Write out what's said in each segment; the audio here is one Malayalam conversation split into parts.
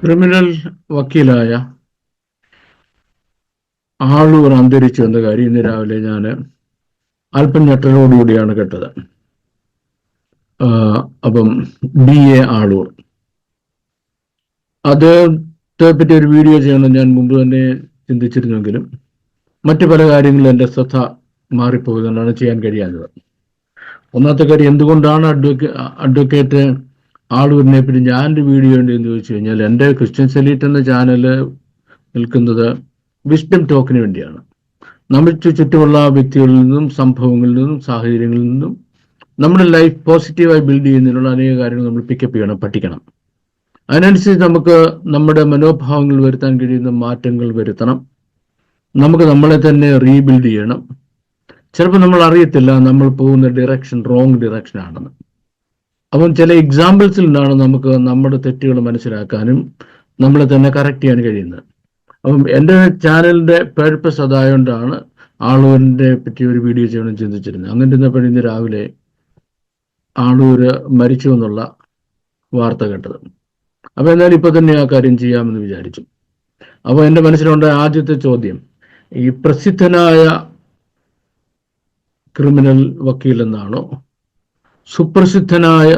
ക്രിമിനൽ വക്കീലായ ആളൂർ അന്തരിച്ചു എന്ന കാര്യം ഇന്ന് രാവിലെ ഞാൻ അല്പം ഞെട്ടലോടുകൂടിയാണ് കേട്ടത്. അപ്പം ഡി എ ആളൂർ. അദ്ദേഹത്തെ പറ്റി ഒരു വീഡിയോ ചെയ്യണം ഞാൻ മുമ്പ് തന്നെ ചിന്തിച്ചിരുന്നെങ്കിലും മറ്റു പല കാര്യങ്ങളും എന്റെ ശ്രദ്ധ മാറിപ്പോയതുകൊണ്ടാണ് ചെയ്യാൻ കഴിയാത്തത് ഒന്നാമത്തെ കാര്യം എന്തുകൊണ്ടാണ് അഡ്വക്കേ അഡ്വക്കേറ്റ് ആളൂരിനെ ഞാൻ ഞാനൊരു വീഡിയോ ഉണ്ട് എന്ന് ചോദിച്ചു കഴിഞ്ഞാൽ എന്റെ ക്രിസ്ത്യൻ സെലീറ്റ് എന്ന ചാനൽ നിൽക്കുന്നത് വിസ്ഡം ടോക്കിന് വേണ്ടിയാണ്. നമ്മൾ ചുറ്റുമുള്ള വ്യക്തികളിൽ നിന്നും സംഭവങ്ങളിൽ നിന്നും സാഹചര്യങ്ങളിൽ നിന്നും നമ്മുടെ ലൈഫ് പോസിറ്റീവായി ബിൽഡ് ചെയ്യുന്നതിനുള്ള അനേക കാര്യങ്ങൾ നമ്മൾ പിക്കപ്പ് ചെയ്യണം പഠിക്കണം. അതിനനുസരിച്ച് നമുക്ക് നമ്മുടെ മനോഭാവങ്ങൾ വരുത്താൻ കഴിയുന്ന മാറ്റങ്ങൾ വരുത്തണം. നമുക്ക് നമ്മളെ തന്നെ റീബിൽഡ് ചെയ്യണം. ചിലപ്പോൾ നമ്മൾ അറിയത്തില്ല നമ്മൾ പോകുന്ന ഡിറക്ഷൻ റോങ് ഡിറക്ഷൻ ആണെന്ന്. അപ്പം ചില എക്സാമ്പിൾസിൽ നിന്നാണ് നമുക്ക് നമ്മുടെ തെറ്റുകൾ മനസ്സിലാക്കാനും നമ്മളെ തന്നെ കറക്റ്റ് ചെയ്യാൻ കഴിയുന്നത്. അപ്പം എന്റെ ചാനലിന്റെ പേർപ്പസ് അതായതുകൊണ്ടാണ് ആളൂരിന്റെ പറ്റി ഒരു വീഡിയോ ചെയ്യണം ചിന്തിച്ചിരുന്നത്. അങ്ങനെ ഇരുന്നപ്പോഴും ഇന്ന് രാവിലെ ആളൂര് മരിച്ചു എന്നുള്ള വാർത്ത കേട്ടത്. അപ്പോൾ എന്നാലും ഇപ്പം തന്നെ ആ കാര്യം ചെയ്യാമെന്ന് വിചാരിച്ചു. അപ്പോൾ എന്റെ മനസ്സിലുണ്ടായ ആദ്യത്തെ ചോദ്യം. ഈ പ്രസിദ്ധനായ ക്രിമിനൽ വക്കീൽ എന്നാണോ സുപ്രസിദ്ധനായ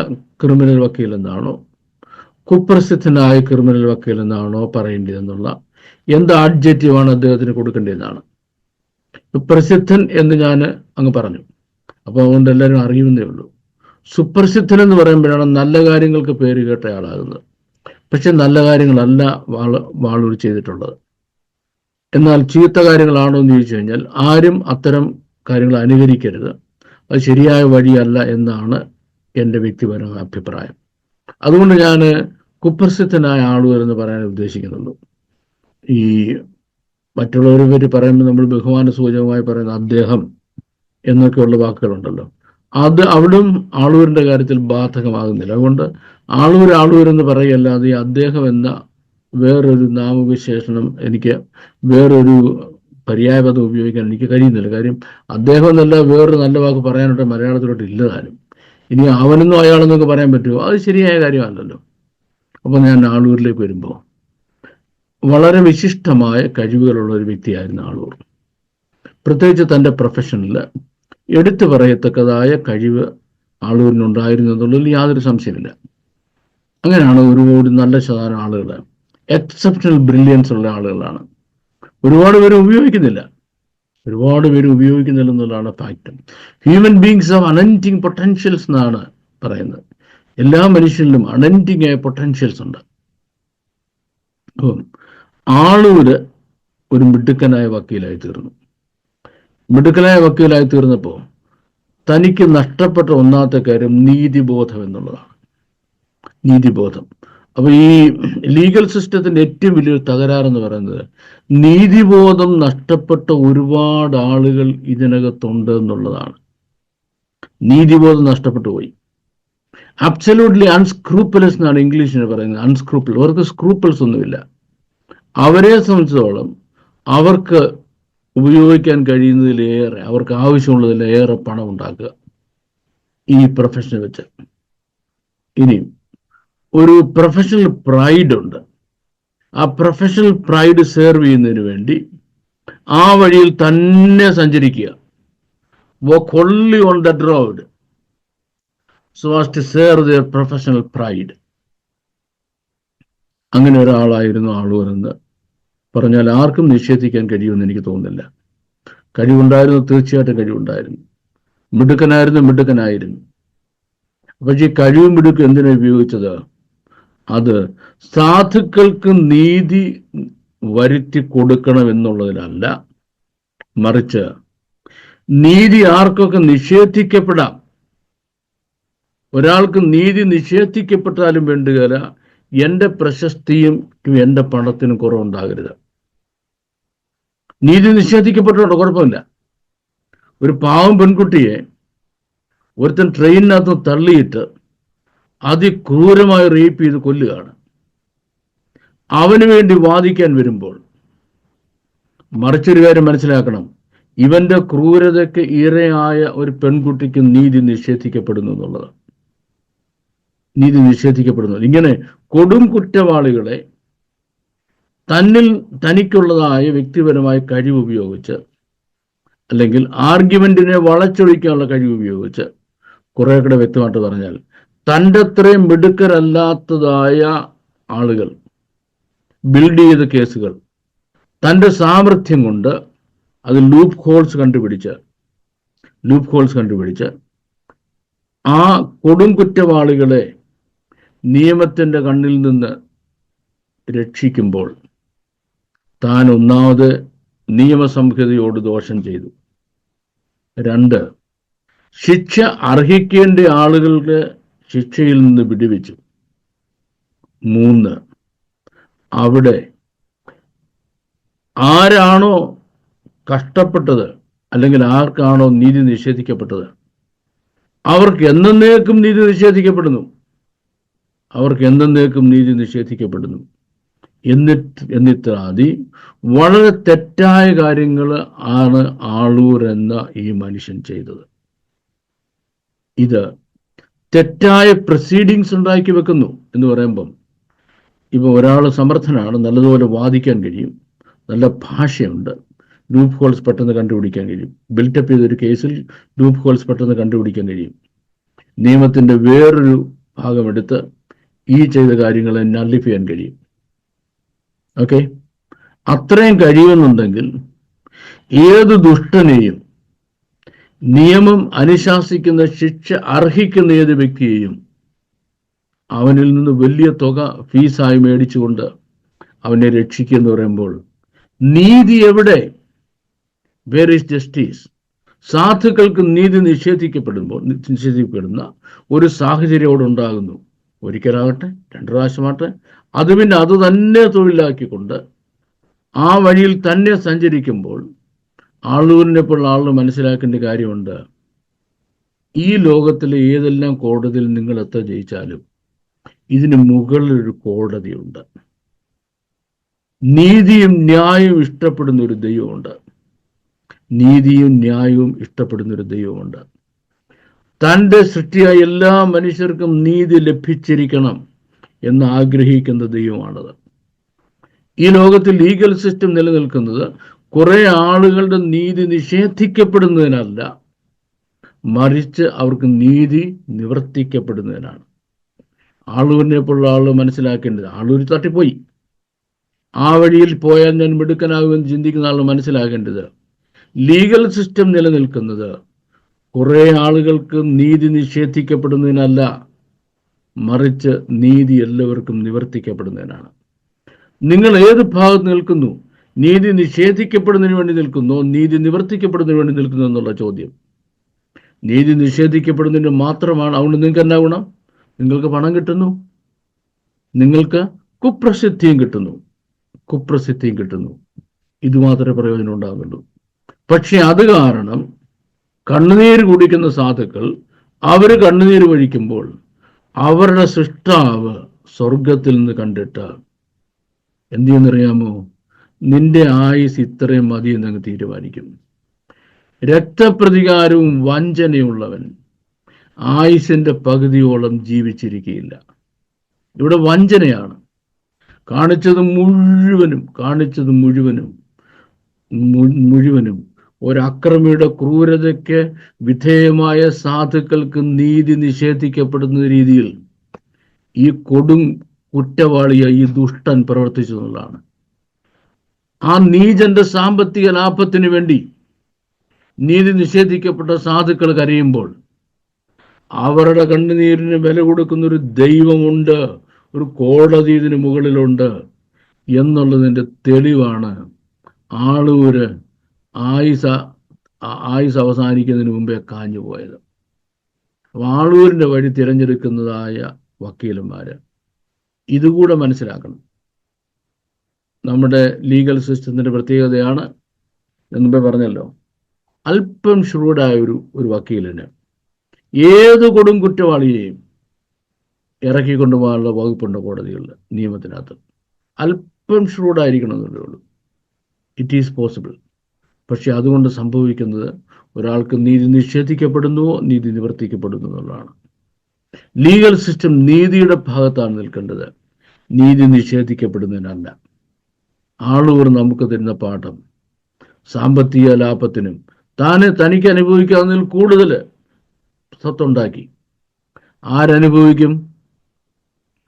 ക്രിമിനൽ വക്കീൽ എന്നാണോ കുപ്രസിദ്ധനായ ക്രിമിനൽ വക്കീൽ എന്നാണോ പറയേണ്ടതെന്നുള്ള എന്ത് ആഡ്ജക്റ്റീവാണ് അദ്ദേഹത്തിന് കൊടുക്കേണ്ടതെന്നാണ് പ്രസിദ്ധൻ എന്ന് ഞാൻ അങ്ങ് പറഞ്ഞു. അപ്പോൾ അതുകൊണ്ട് എല്ലാവരും അറിയുന്നേ ഉള്ളൂ. സുപ്രസിദ്ധൻ എന്ന് പറയുമ്പോഴാണ് നല്ല കാര്യങ്ങൾക്ക് പേര് കേട്ട ആളാകുന്നത്. പക്ഷെ നല്ല കാര്യങ്ങളല്ല വാൾ വാളൂർ ചെയ്തിട്ടുള്ളത്. എന്നാൽ ചീത്ത കാര്യങ്ങളാണോ എന്ന് ചോദിച്ചു കഴിഞ്ഞാൽ ആരും അത്തരം കാര്യങ്ങൾ അനുകരിക്കരുത്. അത് ശരിയായ വഴിയല്ല എന്നാണ് എന്റെ വ്യക്തിപരമായ അഭിപ്രായം. അതുകൊണ്ട് ഞാൻ കുപ്രസിദ്ധനായ ആളുകൾ എന്ന് പറയാൻ ഉദ്ദേശിക്കുന്നുള്ളൂ. ഈ മറ്റുള്ളവരെ പറ്റി പറയുമ്പോൾ നമ്മൾ ബഹുമാന സൂചകമായി പറയുന്ന അദ്ദേഹം എന്നൊക്കെയുള്ള വാക്കുകളുണ്ടല്ലോ. അത് അവിടും ആളൂരിന്റെ കാര്യത്തിൽ ബാധകമാകുന്നില്ല. അതുകൊണ്ട് ആളൂർ പറയല്ലാതെ ഈ അദ്ദേഹം എന്ന വേറൊരു നാമവിശേഷണം എനിക്ക് വേറൊരു പര്യായപദം ഉപയോഗിക്കാൻ എനിക്ക് കഴിയുന്നില്ല. കാര്യം അദ്ദേഹം എന്നല്ല വേറൊരു നല്ല വാക്ക് പറയാനായിട്ട് മലയാളത്തിലോട്ട് ഇല്ലതാനും ഇനി അവനെന്നോ അയാളെന്നൊക്കെ പറയാൻ പറ്റുമോ? അത് ശരിയായ കാര്യമല്ലല്ലോ. അപ്പം ഞാൻ ആളൂരിലേക്ക് വരുമ്പോൾ വളരെ വിശിഷ്ടമായ കഴിവുകളുള്ള ഒരു വ്യക്തിയായിരുന്നു ആളൂർ. പ്രത്യേകിച്ച് തന്റെ പ്രൊഫഷനിൽ എടുത്തു പറയത്തക്കതായ കഴിവ് ആളൂരിനുണ്ടായിരുന്നു എന്നുള്ളതിൽ യാതൊരു സംശയമില്ല അങ്ങനെയാണ് ഒരുപാട് നല്ല ശതമാനം ആളുകൾ എക്സെപ്ഷണൽ ബ്രില്യൻസ് ഉള്ള ആളുകളാണ്. ഒരുപാട് പേര് ഉപയോഗിക്കുന്നില്ല. ഒരുപാട് പേര് ഉപയോഗിക്കുന്നില്ല എന്നുള്ളതാണ് fact. Human beings of unending potentials എന്നാണ് പറയുന്നത്. എല്ലാ മനുഷ്യരിലും അനന്റിങ് ആയ പൊട്ടൻഷ്യൽസ് ഉണ്ട്. അപ്പം ആളൂര് ഒരു മിടുക്കനായ വക്കീലായി തീർന്നു മിടുക്കനായ വക്കീലായി തീർന്നപ്പോൾ തനിക്ക് നഷ്ടപ്പെട്ട ഒന്നാമത്തെ കാര്യം നീതിബോധം എന്നുള്ളതാണ്. നീതിബോധം. അപ്പൊ ഈ ലീഗൽ സിസ്റ്റത്തിന്റെ ഏറ്റവും വലിയൊരു തകരാറെന്ന് പറയുന്നത് നീതിബോധം നഷ്ടപ്പെട്ട ഒരുപാട് ആളുകൾ ഇതിനകത്തുണ്ട് എന്നുള്ളതാണ്. നീതിബോധം നഷ്ടപ്പെട്ടു പോയി. അബ്സല്യൂട്ട്ലി അൺസ്ക്രൂപ്പലസ് എന്നാണ് ഇംഗ്ലീഷിന് പറയുന്നത്. അൺസ്ക്രൂപ്പിൾ അവർക്ക് സ്ക്രൂപ്പിൾസ് ഒന്നുമില്ല. അവരെ സംബന്ധിച്ചിടത്തോളം അവർക്ക് ഉപയോഗിക്കാൻ കഴിയുന്നതിലേറെ അവർക്ക് ആവശ്യമുള്ളതിലേറെ പണം ഉണ്ടാക്കുക ഈ പ്രൊഫഷനെ വെച്ച്. ഇനിയും ഒരു പ്രൊഫഷണൽ പ്രൈഡ് ഉണ്ട്. ആ പ്രൊഫഷണൽ പ്രൈഡ് സെർവ് ചെയ്യുന്നതിന് വേണ്ടി ആ വഴിയിൽ തന്നെ സഞ്ചരിക്കുക. Work only on the road so as to serve their professional pride അങ്ങനെ ഒരാളായിരുന്നു ആളൂരെന്ന് പറഞ്ഞാൽ ആർക്കും നിഷേധിക്കാൻ കഴിയുമെന്ന് എനിക്ക് തോന്നുന്നില്ല. കഴിവുണ്ടായിരുന്നു തീർച്ചയായിട്ടും കഴിവുണ്ടായിരുന്നു. മിടുക്കനായിരുന്നു മിടുക്കനായിരുന്നു. പക്ഷേ ഈ കഴിവും മിടുക്കും എന്തിനാണ് ഉപയോഗിച്ചത്? അത് സാധുക്കൾക്ക് നീതി വരുത്തി കൊടുക്കണമെന്നുള്ളതിലല്ല. മറിച്ച് നീതി ആർക്കൊക്കെ നിഷേധിക്കപ്പെടാം? ഒരാൾക്ക് നീതി നിഷേധിക്കപ്പെട്ടാലും വേണ്ടുകയില്ല എന്റെ പ്രശസ്തിയും എന്റെ പണത്തിനും കുറവുണ്ടാകരുത്. നീതി നിഷേധിക്കപ്പെട്ടുണ്ടോ കുഴപ്പമില്ല. ഒരു പാവം പെൺകുട്ടിയെ ഒരുത്തൻ ട്രെയിനിനകത്ത് തള്ളിയിട്ട് അതിക്രൂരമായി റേപ്പ് ചെയ്ത് കൊല്ലുകയാണ്. അവന് വേണ്ടി വാദിക്കാൻ വരുമ്പോൾ മറിച്ചൊരു കാര്യം മനസ്സിലാക്കണം. ഇവന്റെ ക്രൂരതയ്ക്ക് ഇരയായ ഒരു പെൺകുട്ടിക്ക് നീതി നിഷേധിക്കപ്പെടുന്നു എന്നുള്ളത് നീതി നിഷേധിക്കപ്പെടുന്നു. ഇങ്ങനെ കൊടും കുറ്റവാളികളെ തന്നിൽ തനിക്കുള്ളതായ വ്യക്തിപരമായ കഴിവ് ഉപയോഗിച്ച് അല്ലെങ്കിൽ ആർഗ്യുമെന്റിനെ വളച്ചൊഴിക്കാനുള്ള കഴിവ് ഉപയോഗിച്ച് കുറെ കൂടെ വ്യക്തമായിട്ട് പറഞ്ഞാൽ തന്റെ അത്രയും മിടുക്കരല്ലാത്തതായ ആളുകൾ ബിൽഡ് ചെയ്ത കേസുകൾ തന്റെ സാമർഥ്യം കൊണ്ട് അത് ലൂപ്പ് ഹോൾസ് കണ്ടുപിടിച്ച് ലൂപ്പ് ഹോൾസ് കണ്ടുപിടിച്ച് ആ കൊടും കുറ്റവാളികളെ നിയമത്തിന്റെ കണ്ണിൽ നിന്ന് രക്ഷിക്കുമ്പോൾ താൻ ഒന്നാമത് നിയമസംഹിതയോട് ദോഷം ചെയ്തു. രണ്ട് ശിക്ഷ അർഹിക്കേണ്ട ആളുകളുടെ ശിക്ഷയിൽ നിന്ന് വിടുവിച്ചു. മൂന്ന്. അവിടെ ആരാണോ കഷ്ടപ്പെട്ടത് അല്ലെങ്കിൽ ആർക്കാണോ നീതി നിഷേധിക്കപ്പെട്ടത്? അവർക്ക് എന്നേക്കും നീതി നിഷേധിക്കപ്പെടുന്നു. അവർക്ക് എന്നേക്കും നീതി നിഷേധിക്കപ്പെടുന്നു. എന്നിട്ട് എന്നിത്രാതി വളരെ തെറ്റായ കാര്യങ്ങൾ ആണ് ആളൂർ എന്ന ഈ മനുഷ്യൻ ചെയ്തത്. ഇത് തെറ്റായ പ്രൊസീഡിങ്സ് ഉണ്ടാക്കി വെക്കുന്നു എന്ന് പറയുമ്പം ഇപ്പൊ ഒരാൾ സമർത്ഥനാണ് നല്ലതുപോലെ വാദിക്കാൻ കഴിയും നല്ല ഭാഷയുണ്ട് ലൂപ്പ് ഹോൾസ് പെട്ടെന്ന് കണ്ടുപിടിക്കാൻ കഴിയും. ബിൽറ്റപ്പ് ചെയ്തൊരു കേസിൽ ലൂപ്പ് ഹോൾസ് പെട്ടെന്ന് കണ്ടുപിടിക്കാൻ കഴിയും. നിയമത്തിന്റെ വേറൊരു ഭാഗമെടുത്ത് ഈ ചെയ്ത കാര്യങ്ങളെ നല്ലിഫ് ചെയ്യാൻ കഴിയും. ഓക്കെ അത്രയും കഴിയുമെന്നുണ്ടെങ്കിൽ ഏത് ദുഷ്ടനെയും നിയമം അനുശാസിക്കുന്ന ശിക്ഷ അർഹിക്കുന്ന ഏത് വ്യക്തിയെയും അവനിൽ നിന്ന് വലിയ തുക ഫീസായി മേടിച്ചുകൊണ്ട് അവനെ രക്ഷിക്കുക എന്ന് പറയുമ്പോൾ നീതി എവിടെ? വേർ ഇസ് ജസ്റ്റിസ് സാധുക്കൾക്ക് നീതി നിഷേധിക്കപ്പെടുമ്പോൾ നിഷേധിക്കപ്പെടുന്ന ഒരു സാഹചര്യം അവിടെ ഉണ്ടാകുന്നു. ഒരിക്കലാകട്ടെ രണ്ടു പ്രാവശ്യമാകട്ടെ അത് പിന്നെ അത് തന്നെ തൊഴിലാക്കിക്കൊണ്ട് ആ വഴിയിൽ തന്നെ സഞ്ചരിക്കുമ്പോൾ ആളൂരിനെ പോലുള്ള ആളുകൾ മനസ്സിലാക്കേണ്ട കാര്യമുണ്ട്. ഈ ലോകത്തിലെ ഏതെല്ലാം കോടതിയിൽ നിങ്ങൾ എത്ര ജയിച്ചാലും ഇതിന് മുകളിലൊരു കോടതിയുണ്ട്. നീതിയും ന്യായവും ഇഷ്ടപ്പെടുന്ന ഒരു ദൈവമുണ്ട്. നീതിയും ന്യായവും ഇഷ്ടപ്പെടുന്ന ഒരു ദൈവമുണ്ട്. തന്റെ സൃഷ്ടിയായ എല്ലാ മനുഷ്യർക്കും നീതി ലഭിച്ചിരിക്കണം എന്ന് ആഗ്രഹിക്കുന്ന ദൈവമാണത്. ഈ ലോകത്തിൽ ലീഗൽ സിസ്റ്റം നിലനിൽക്കുന്നത് കുറെ ആളുകളുടെ നീതി നിഷേധിക്കപ്പെടുന്നതിനല്ല മറിച്ച് അവർക്ക് നീതി നിവർത്തിക്കപ്പെടുന്നതിനാണ്. ആളൂരിനെ പോലുള്ള ആളുകൾ മനസ്സിലാക്കേണ്ടത് ആളൂർ തട്ടിപ്പോയി. ആ വഴിയിൽ പോയാൽ ഞാൻ മിടുക്കനാകുമെന്ന് ചിന്തിക്കുന്ന ആൾ മനസ്സിലാക്കേണ്ടത് ലീഗൽ സിസ്റ്റം നിലനിൽക്കുന്നത് കുറേ ആളുകൾക്ക് നീതി നിഷേധിക്കപ്പെടുന്നതിനല്ല മറിച്ച് നീതി എല്ലാവർക്കും നിവർത്തിക്കപ്പെടുന്നതിനാണ്. നിങ്ങൾ ഏത് ഭാഗത്ത് നിൽക്കുന്നു? നീതി നിഷേധിക്കപ്പെടുന്നതിന് വേണ്ടി നിൽക്കുന്നു നീതി നിവർത്തിക്കപ്പെടുന്നതിന് വേണ്ടി നിൽക്കുന്നു എന്നുള്ള ചോദ്യം. നീതി നിഷേധിക്കപ്പെടുന്നതിന് മാത്രമാണ് അതുകൊണ്ട് നിങ്ങൾക്ക് എന്നാ ഗുണം? നിങ്ങൾക്ക് പണം കിട്ടുന്നു. നിങ്ങൾക്ക് കുപ്രസിദ്ധിയും കിട്ടുന്നു. കുപ്രസിദ്ധിയും കിട്ടുന്നു. ഇത് മാത്രമേ പ്രയോജനം ഉണ്ടാകുള്ളൂ പക്ഷെ അത് കാരണം കണ്ണുനീര് കുടിക്കുന്ന സാധുക്കൾ അവർ കണ്ണുനീര് വഴിക്കുമ്പോൾ അവരുടെ സൃഷ്ടാവ് സ്വർഗത്തിൽ നിന്ന് കണ്ടിട്ട് എന്ത് ചെയ്യുന്നറിയാമോ നിന്റെ ആയുസ് ഇത്രയും മതി എന്നങ്ങ് തീരുമാനിക്കും. രക്തപ്രതികാരവും വഞ്ചനയുള്ളവൻ ആയുസിന്റെ പകുതിയോളം ജീവിച്ചിരിക്കുകയില്ല. ഇവിടെ വഞ്ചനയാണ്. കാണിച്ചത് മുഴുവനും കാണിച്ചത് മുഴുവനും മുഴുവനും. ഒരക്രമിയുടെ ക്രൂരതയ്ക്ക് വിധേയമായ സാധുക്കൾക്ക് നീതി നിഷേധിക്കപ്പെടുന്ന രീതിയിൽ ഈ കൊടും കുറ്റവാളിയായി ഈ ദുഷ്ടൻ പ്രവർത്തിച്ചു എന്നുള്ളതാണ്. ആ നീജന്റെ സാമ്പത്തിക ലാഭത്തിന് വേണ്ടി നീതി നിഷേധിക്കപ്പെട്ട സാധുക്കൾ കരയുമ്പോൾ അവരുടെ കണ്ണുനീരിന് വില കൊടുക്കുന്ന ഒരു ദൈവമുണ്ട് ഒരു കോടതി ഇതിന് മുകളിലുണ്ട് എന്നുള്ളതിന്റെ തെളിവാണ് ആളൂര് ആയുസ ആയുസ് അവസാനിക്കുന്നതിന് മുമ്പേ കാഞ്ഞു പോയത്. ആളൂരിന്റെ വഴി തിരഞ്ഞെടുക്കുന്നതായ വക്കീലന്മാര് ഇതുകൂടെ മനസ്സിലാക്കണം. നമ്മുടെ ലീഗൽ സിസ്റ്റത്തിന്റെ പ്രത്യേകതയാണ് ഞാൻ പറഞ്ഞല്ലോ. അല്പം ഷ്രൂഡായ ഒരു ഒരു വക്കീലിന് ഏത് കൊടും കുറ്റവാളിയെയും ഇറക്കിക്കൊണ്ടുപോകാനുള്ള വകുപ്പുണ്ട് കോടതികളിൽ നിയമത്തിനകത്ത്. അല്പം ഷ്രൂഡായിരിക്കണം എന്നുള്ളേ ഉള്ളൂ. ഇറ്റ് ഈസ് പോസിബിൾ പക്ഷെ അതുകൊണ്ട് സംഭവിക്കുന്നത് ഒരാൾക്ക് നീതി നിഷേധിക്കപ്പെടുന്നുവോ നീതി നിവർത്തിക്കപ്പെടുന്നു എന്നുള്ളതാണ്. ലീഗൽ സിസ്റ്റം നീതിയുടെ ഭാഗത്താണ് നിൽക്കേണ്ടത്. നീതി നിഷേധിക്കപ്പെടുന്നതിനല്ല. ആളൂർ നമുക്ക് തരുന്ന പാഠം. സാമ്പത്തിക ലാഭത്തിനും താന് തനിക്ക് അനുഭവിക്കാവുന്നതിൽ കൂടുതൽ സ്വത്തുണ്ടാക്കി ആരനുഭവിക്കും?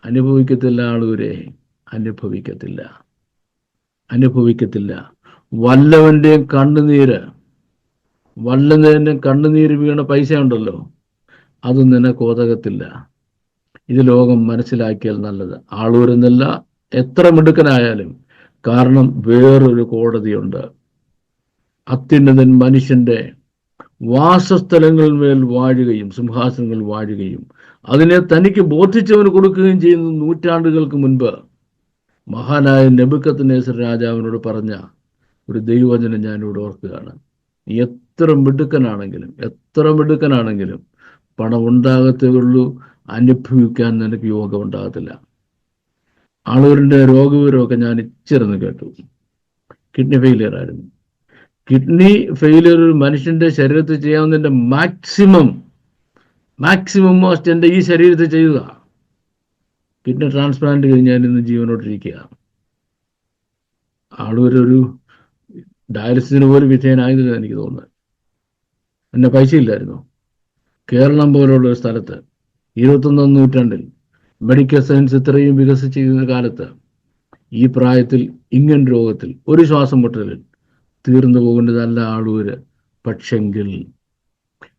അനുഭവിക്കത്തില്ല ആളൂരെ അനുഭവിക്കത്തില്ല. അനുഭവിക്കത്തില്ല. വല്ലവന്റെയും കണ്ണുനീര് വല്ലവന്റെയും കണ്ണുനീര് വീണ പൈസ ഉണ്ടല്ലോ അത് നിനക്ക് ഒതകത്തില്ല. ഇത് ലോകം മനസ്സിലാക്കിയാൽ നല്ലത്. ആളൂരെന്നല്ല എത്ര മിടുക്കനായാലും കാരണം വേറൊരു കോടതിയുണ്ട്. അത്യുന്നതൻ മനുഷ്യന്റെ വാസസ്ഥലങ്ങളിന്മേൽ വാഴുകയും സിംഹാസനങ്ങൾ വാഴുകയും അതിനെ തനിക്ക് ബോധിച്ചവന് കൊടുക്കുകയും ചെയ്യുന്ന നൂറ്റാണ്ടുകൾക്ക് മുൻപ് മഹാനായ നെബുക്കത്തിനേസർ രാജാവിനോട് പറഞ്ഞ ഒരു ദൈവവചനം ഞാനിവിടെ ഓർക്കുകയാണ്. നീ എത്ര മിടുക്കനാണെങ്കിലും എത്ര മിടുക്കനാണെങ്കിലും പണം ഉണ്ടാകത്തേ ഉള്ളൂ അനുഭവിക്കാൻ നിനക്ക് യോഗം ഉണ്ടാകത്തില്ല ആളൂരിന്റെ രോഗവിവരമൊക്കെ ഞാൻ ഇച്ചിരുന്ന് കേട്ടു. കിഡ്നി ഫെയിലിയർ ആയിരുന്നു. കിഡ്നി ഫെയിലിയർ ഒരു മനുഷ്യന്റെ ശരീരത്തിൽ ചെയ്യാവുന്നതിന്റെ മാക്സിമം മാക്സിമം മോസ്റ്റ് എന്റെ ഈ ശരീരത്തിൽ ചെയ്യുക. കിഡ്നി ട്രാൻസ്പ്ലാന്റ് കഴിഞ്ഞാൽ ഇന്ന് ജീവനോട്ടിരിക്കുക ആളൊരു ഡയാലിസിന് പോലും വിധേയനായതില്ല എനിക്ക് തോന്നുന്നത്. എന്നെ പൈസ ഇല്ലായിരുന്നു കേരളം പോലുള്ള ഒരു സ്ഥലത്ത് ഇരുപത്തൊന്നാം നൂറ്റാണ്ടിൽ മെഡിക്കൽ സയൻസ് ഇത്രയും വികസിച്ചിരുന്ന കാലത്ത് ഈ പ്രായത്തിൽ ഇങ്ങനെ രോഗത്തിൽ ഒരു ശ്വാസം മുട്ടലിൽ തീർന്നു പോകേണ്ടതല്ല ആളൂര്. പക്ഷെങ്കിൽ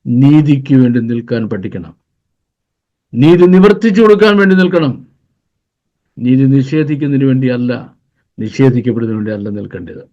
നീതിക്ക് വേണ്ടി നിൽക്കാൻ പഠിക്കണം. നീതി നിവർത്തിച്ചു കൊടുക്കാൻ വേണ്ടി നിൽക്കണം. നീതി നിഷേധിക്കുന്നതിന് വേണ്ടിയല്ല നിഷേധിക്കപ്പെടുന്നതിന് വേണ്ടിയല്ല നിൽക്കേണ്ടത്.